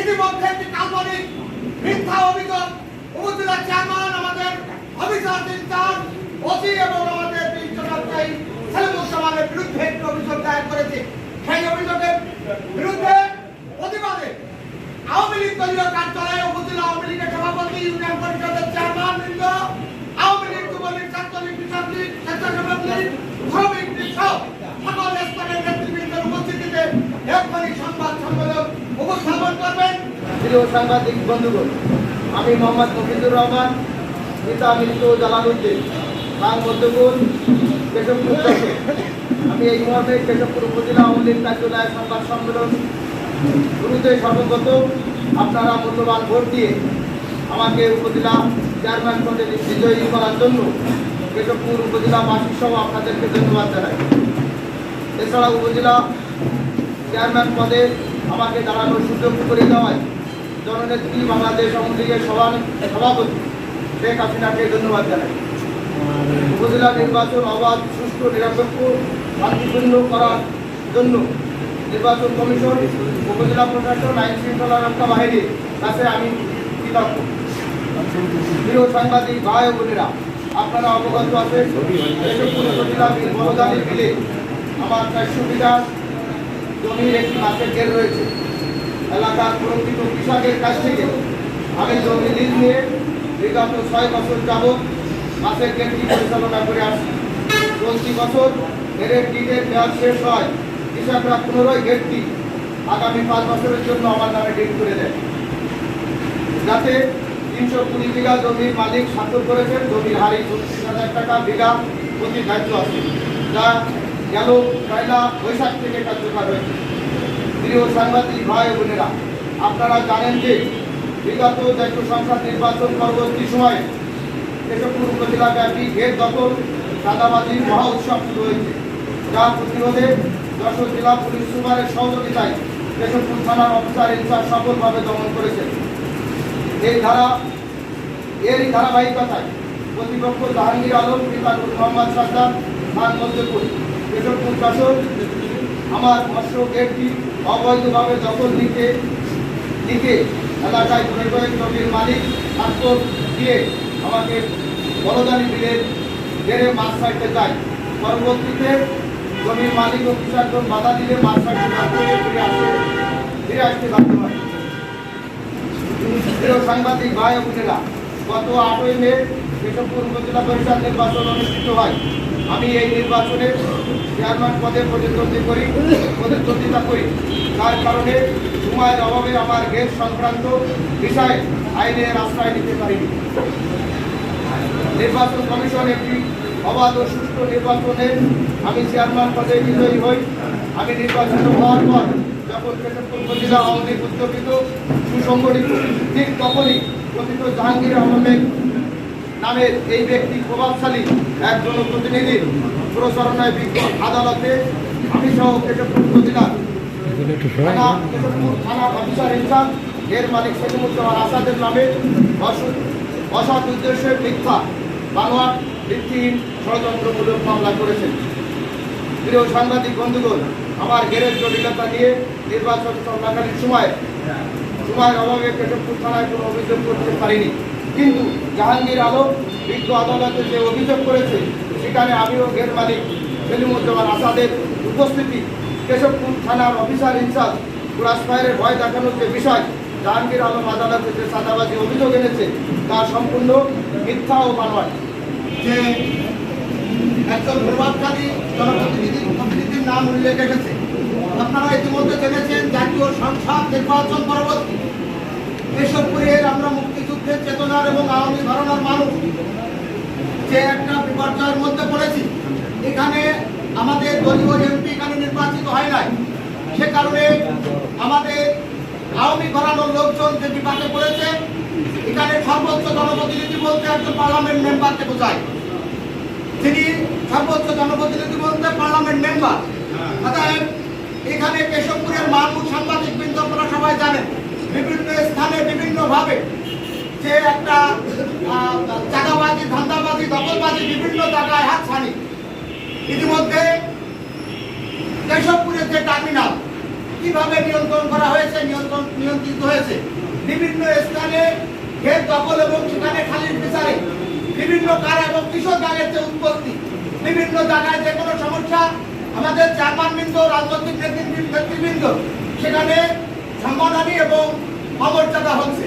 ইতিমধ্যে একটি কাল্পনিক মিথ্যা অভিযোগ উপজেলা চেয়ারম্যান আমাদের অফিসার ইনচার্জ, ওসি এবং আমাদের তিনজন ব্যবসায়ী সেলিমুজ্জামানের বিরুদ্ধে একটি অভিযোগ দায়ের করেছে। সেই অভিযোগের বিরুদ্ধে প্রতিবাদে আওয়ামী লীগ দলীয় কার্যালয়ে উপজেলা আওয়ামী লীগের সভাপতি, ইউনিয়ন পরিষদের চেয়ারম্যান বৃন্দ, আওয়ামী লীগ যুবলীগ, ছাত্রলীগ কৃষক লীগ, স্বেচ্ছাসেবক লীগ প্রিয় সাংবাদিক বন্ধুগণ, আমি মোহাম্মদ মফিজুর রহমান পিতা মৃত্যু জালালউদ্দিন খান মধ্যগুল কেশবপুর। আমি এই মুহূর্তে কেশবপুর উপজেলা আওয়ামী লীগ কার্যালয়ে সংবাদ সম্মেলন শুরুতে সর্বপ্রত আপনারা মূল্যবান ভোট দিয়ে আমাকে উপজেলা চেয়ারম্যান পদে বিজয়ী করার জন্য কেশবপুর উপজেলাবাসী সহ আপনাদেরকে ধন্যবাদ জানাই এছাড়া উপজেলা চেয়ারম্যান পদে আমাকে দাঁড়ানোর সুযোগ করে দেওয়ায় জননেত্রী বাংলাদেশ আওয়ামী লীগের সভা- সভাপতি শেখ হাসিনাকে ধন্যবাদ জানাই। উপজেলা নির্বাচন অবাধ, সুষ্ঠু, নিরপেক্ষ, শান্তিপূর্ণ করার জন্য নির্বাচন কমিশন, উপজেলা প্রশাসন, আইন শৃঙ্খলা রক্ষা বাহিনীর কাছে আমি কৃতজ্ঞ। প্রিয় সাংবাদিক, ভাই বোনেরা, আপনারা অবগত আছেন বড়দানি বিলে আমার চারশো বিঘা জমির একটি মাছের ঘের রয়েছে। এলাকার প্রকৃত কৃষকের কাছ থেকে আমি জমি লিজ নিয়ে বিগত ছয় বছর যাবৎ মাছের গেটটি পরিচালনা করে আসছি। চলতি বছর ঘেরের ডিটের মেয়াদ শেষ হয়। কৃষকরা পুনরায় গেটটি আগামী পাঁচ বছরের জন্য আমার নামে ডিট করে দেয়। যাতে তিনশো কুড়ি বিঘা জমির মালিক স্বাক্ষর করেছেন। জমির হারি ছত্রিশ হাজার টাকা বিঘা প্রতি ধার্য আছে। যা গেল পয়লা বৈশাখ থেকে কার্যকর হয়েছে। প্রিয় সাংবাদিক, ভাই বোনেরা, আপনারা জানেন যে বিগত জাতীয় সংসদ নির্বাচন পরবর্তী সময়ে কেশবপুর উপজেলা ব্যাপী ঘের দখল, চাঁদাবাজির মহা উৎসব শুরু হয়েছে, যা প্রতিরোধে যশোর জেলা পুলিশ সুপারের সহযোগিতায় কেশবপুর থানার অফিসার ইনচার্জ সফলভাবে দমন করেছেন। এই ধারা, এরই ধারাবাহিকতায় প্রতিপক্ষ জাহাঙ্গীর আলম পিতা মোহাম্মদ সাদ্দাম খান মধ্যপুর কেশবপুর যশোর আমার মৎস্য গেটটি অবৈধভাবে দখল নিতে দিকে এলাকায় ঘুরে ঘুরে জমির মালিক স্বাক্ষর দিয়ে আমাকে বলদানি বিলের ঘেরে মাছ ছাড়তে চায়। পরবর্তীতে জমির মালিক ও কৃষকগণ বাধা দিলে মাছ ছাড়তে বাধ্য হয়ে ফিরে আসে, ফিরে আসতে বাধ্য হয়। সাংবাদিক ভাই বোনেরা, গত আটই মে কেশবপুর উপজেলা পরিষদ নির্বাচন অনুষ্ঠিত হয়। আমি এই নির্বাচনে চেয়ারম্যান পদে প্রতিদ্বন্দ্বী করি, প্রতিদ্বন্দ্বিতা করি। তার কারণে সময়ের অভাবে আমার গ্যাস সংক্রান্ত বিষয়ে আইনের আশ্রয় নিতে পারিনি। নির্বাচন কমিশন একটি অবাধ ও সুষ্ঠু নির্বাচনে আমি চেয়ারম্যান পদে বিজয়ী হই। আমি নির্বাচিত হওয়ার পর যখন কেশবপুর উপজেলা আওয়ামী উদ্যোগিত সুসংগঠিত, ঠিক তখনই কথিত জাহাঙ্গীর আহমেদ নামের এই ব্যক্তি প্রভাবশালী এক জনপ্রতিনিধির প্রচারণায় বিজ্ঞ আদালতে আমি সহ কেশবপুর উপজেলা থানা, কেশবপুর থানা অফিসার মালিক আসাদের ষড়যন্ত্রমূলক মামলা প্রিয় সাংবাদিক আমার ঘেরের জটিলতা নিয়ে নির্বাচন চলাকালীন সময় সময়ের অভাবে কেশবপুর থানায় কোনো অভিযোগ করতে পারিনি। কিন্তু জাহাঙ্গীর আলম বিজ্ঞ আদালতে যে অভিযোগ করেছে, সেখানে আমিও ঘের মালিক সেলিমুজ্জামান আসাদের উপস্থিতি। কেশবপুর থানার অফিসার ইনচার্জ কুরাস ফায়ারের ভয় দেখানোর যে বিষয়, জাহাঙ্গীর আলম আদালতে যে সাদাবাজি অভিযোগ এনেছে, তা সম্পূর্ণ মিথ্যা ও বানোয়াট। যে একজন প্রভাবশালী জনপ্রতিনিধি প্রতিনিধির নাম উল্লেখ রেখেছে আপনারা ইতিমধ্যে জেনেছেন জাতীয় সংসদ নির্বাচন পরবর্তী। কেশবপুরের আমরা মুক্তিযুদ্ধের চেতনার এবং আওয়ামী ধারণার মানুষ যে একটা বিপর্যয়ের মধ্যে পড়েছি, এখানে আমাদের দলীয় এমপি এখানে নির্বাচিত হয় নাই। সে কারণে আমাদের আওয়ামী ঘরানোর লোকজন যে বিপাকে পড়েছে, এখানে সর্বোচ্চ জনপ্রতিনিধি বলতে একজন পার্লামেন্ট মেম্বারকে বোঝায়। তিনি সর্বোচ্চ জনপ্রতিনিধি বলতে পার্লামেন্ট মেম্বার। অতএব এখানে কেশবপুরের মানুষ সাংবাদিক বৃন্দ আপনারা সবাই জানেন, বিভিন্ন স্থানে বিভিন্ন ভাবে যে একটা আহ, চাঁদাবাজি ধান্দাবাজি দখলবাজি বিভিন্ন জায়গায় হাত ছানি ইতিমধ্যে কেশবপুরের যে টার্মিনাল কীভাবে নিয়ন্ত্রণ করা হয়েছে নিয়ন্ত্রণ নিয়ন্ত্রিত হয়েছে বিভিন্ন স্থানে ঘের দখল এবং সেখানে খালির বিচারে বিভিন্ন কারা এবং কিশোর গানের যে উৎপত্তি বিভিন্ন জায়গায় যে কোনো সমস্যা আমাদের চেয়ারম্যানবৃন্দ রাজনৈতিক নেতৃবৃন্দ সেখানে সম্মানহানি এবং অমর্যাদা হচ্ছে।